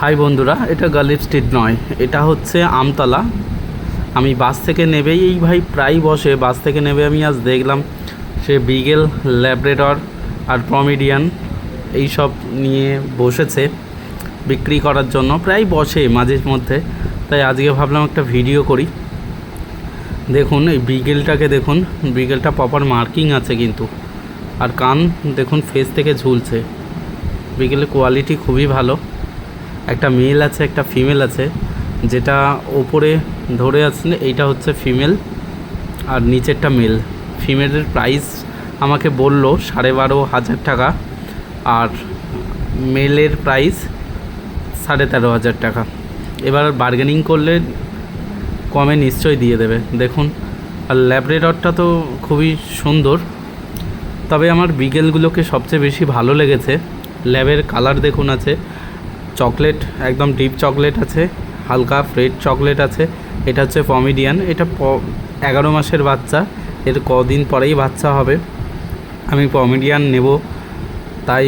High বন্ধুরা, এটা Ghalib street নয়, এটা হচ্ছে আমতলা। আমি বাস থেকে নেবেই, এই ভাই প্রায় বসে, বাস থেকে নেবে আমি আজ দেখলাম। সে বিগেল ল্যাবরেটর আর প্রমিডিয়ান এই সব নিয়ে বসেছে বিক্রি করার জন্য, প্রায় বসে মাঝে মধ্যে। তাই আজকে ভাবলাম একটা ভিডিও করি। দেখুন, এই বিগেলটাকে দেখুন বিগেলটা প্রপার মার্কিং আছে কিন্তু। আর কান, দেখুন ফেস থেকে ঝুলছে। বিগেলের কোয়ালিটি খুবই ভালো। একটা মেল আছে, একটা ফিমেল আছে, যেটা ওপরে ধরে আছেন, এইটা হচ্ছে ফিমেল আর নিচেরটা মেল ফিমেলের প্রাইস আমাকে বলল সাড়ে বারো হাজার টাকা আর মেলের প্রাইস সাড়ে তেরো হাজার টাকা। এবার বার্গেনিং করলে কমে নিশ্চয়ই দিয়ে দেবে। দেখুন, আর ল্যাবরেটরটা তো খুবই সুন্দর, তবে আমার বিগেলগুলোকে সবচেয়ে বেশি ভালো লেগেছে। ল্যাবের কালার দেখুন আছে। চকলেট, একদম ডিপ চকলেট আছে, হালকা ফ্রেড চকলেট আছে। এটা হচ্ছে পমিডিয়ান, এটা এগারো মাসের বাচ্চা, এর কদিন পরেই বাচ্চা হবে। আমি পমিডিয়ান নেব, তাই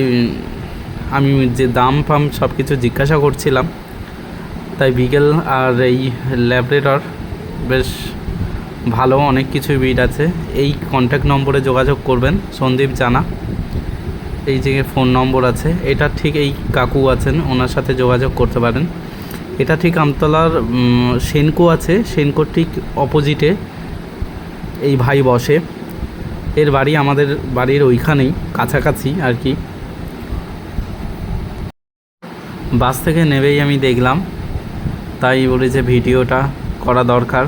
আমি যে দাম ফাম সব কিছু জিজ্ঞাসা করছিলাম। তাই বিকেল আর এই ল্যাবরেটর, বেশ ভালো অনেক কিছুই বিট আছে। এই কন্ট্যাক্ট নম্বরে যোগাযোগ করবেন, সন্দীপ জানা। এই যে ফোন নম্বর আছে, এটা ঠিক এই কাকু আছেন, ওনার সাথে যোগাযোগ করতে পারেন। এটা ঠিক আমতলার সেনকো আছে সেনকোর ঠিক অপোজিটে এই ভাই বসে। এর বাড়ি আমাদের বাড়ির ওইখানেই, কাছাকাছি আর কি। বাস থেকে নেবেই আমি দেখলাম, তাই বলি যে ভিডিওটা করা দরকার।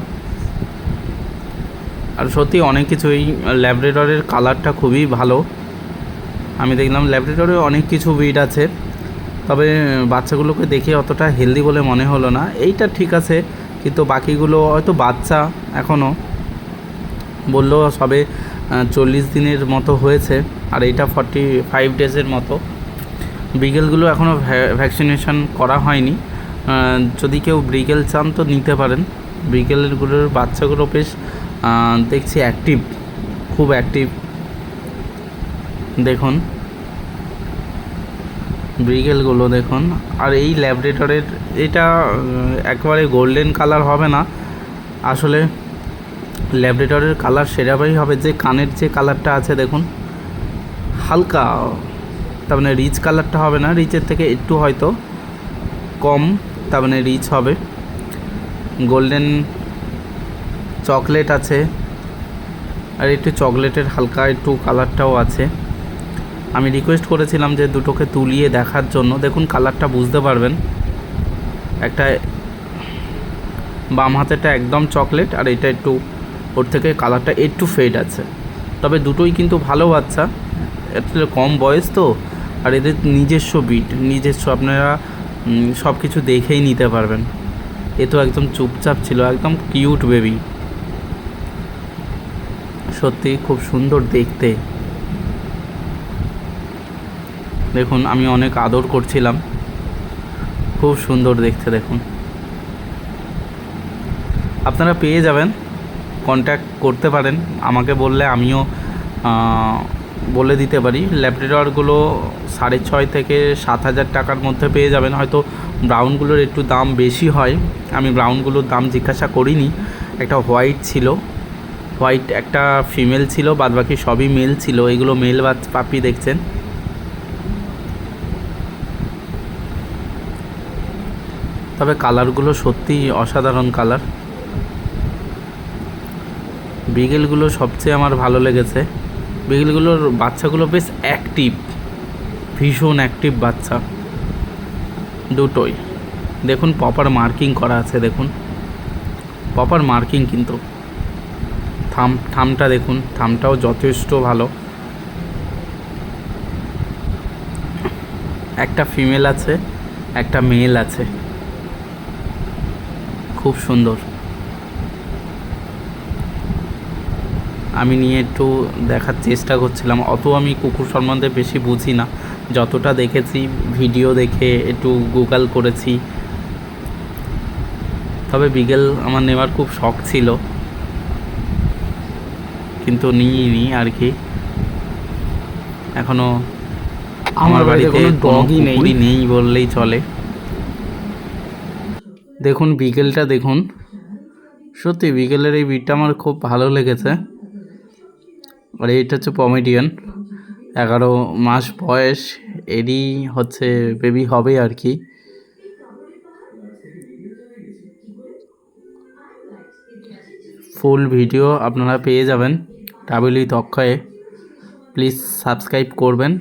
আর সত্যি অনেক কিছু এই ল্যাবরেটরের কালারটা খুবই ভালো। আমি দেখলাম ল্যাবরেটরে অনেক কিছু ব্রিড আছে। তবে বাচ্চাগুলোকে দেখে অতটা হেলদি বলে মনে হলো না। এইটা ঠিক আছে, কিন্তু বাকিগুলো হয়তো বাচ্চা এখনও বলল সবে চল্লিশ দিনের মতো হয়েছে, আর এইটা ফর্টি ফাইভ ডেজের মতো। ব্রিগেলগুলো এখনও ভ্যাকসিনেশন করা হয়নি। যদি কেউ ব্রিগেল চান তো নিতে পারেন। ব্রিগেলগুলোর বাচ্চাগুলো বেশ দেখছি অ্যাক্টিভ খুব অ্যাক্টিভ দেখুন। ব্রিগেলগুলো দেখুন। আর এই ল্যাবরেটরের এটা একেবারে গোল্ডেন কালার হবে না। আসলে ল্যাবরেটরের কালার সেরাভাবেই হবে। যে কানের যে কালারটা আছে, দেখুন। হালকা, তার মানে রিচ কালারটা হবে না। রিচের থেকে একটু হয়তো কম, তার মানে রিচ হবে। গোল্ডেন চকলেট আছে। আর একটু চকলেটের হালকা একটু কালারটাও আছে। আমি রিকোয়েস্ট করেছিলাম যে দুটোকে তুলিয়ে দেখার জন্য। দেখুন কালারটা বুঝতে পারবেন। একটা বাম হাতেটা একদম চকলেট আর এটা একটু, ওর থেকে কালারটা একটু ফেড আছে। তবে দুটোই কিন্তু ভালো বাচ্চা। আসলে কম বয়স তো, আর এদের নিজস্ব বিট নিজস্ব আপনারা সব কিছু দেখেই নিতে পারবেন। এ তো একদম চুপচাপ ছিল, একদম কিউট বেবি সত্যি খুব সুন্দর দেখতে। দেখুন, আমি অনেক আদর করছিলাম। খুব সুন্দর দেখতে দেখুন। আপনারা পেয়ে যাবেন কন্ট্যাক্ট করতে পারেন। আমাকে বললে আমিও বলে দিতে পারি। ল্যাবরেটরগুলো সাড়ে ছয় থেকে সাত হাজার টাকার মধ্যে পেয়ে যাবেন। হয়তো ব্রাউনগুলোর একটু দাম বেশি হয়। আমি ব্রাউনগুলোর দাম জিজ্ঞাসা করিনি। একটা হোয়াইট ছিল। হোয়াইট একটা ফিমেল ছিল, বাদবাকি সবই মেল ছিল। এগুলো মেল বা পাপি দেখছেন। তবে কালারগুলো সত্যিই অসাধারণ কালার। বিগেলগুলো সবচেয়ে আমার ভালো লেগেছে। বিগেলগুলোর বাচ্চাগুলো বেশ অ্যাক্টিভ ভীষণ অ্যাক্টিভ বাচ্চা। দুটোই। দেখুন প্রপার মার্কিং করা আছে, দেখুন। প্রপার মার্কিং কিন্তু। থাম, থামটা দেখুন, থামটাও যথেষ্ট ভালো। একটা ফিমেল আছে, একটা মেল আছে। খুব সুন্দর। আমি নিয়ে একটু দেখার চেষ্টা করছিলাম। অত আমি কুকুর সম্বন্ধে বেশি বুঝি না। যতটা দেখেছি ভিডিও দেখে একটু গুগল করেছি। তবে বিগেল আমার নেওয়ার খুব শখ ছিল। কিন্তু নিইনি আর কি। এখনও আমার বাড়িতে কোনো। নেই বললেই চলে। দেখুন, বিকেলটা দেখুন। সত্যি, বিকেলের এই বিটটা আমার খুব ভালো লেগেছে। আর এইটা হচ্ছে পমেডিয়ান এগারো মাস বয়স, এরই হচ্ছে বেবি হবে আর কি। ফুল ভিডিও আপনারা পেয়ে যাবেন ডাবলি তক্ষয়ে প্লিজ সাবস্ক্রাইব করবেন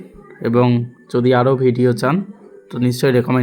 এবং যদি আরও ভিডিও চান, তো নিশ্চয়ই রেকমেন্ড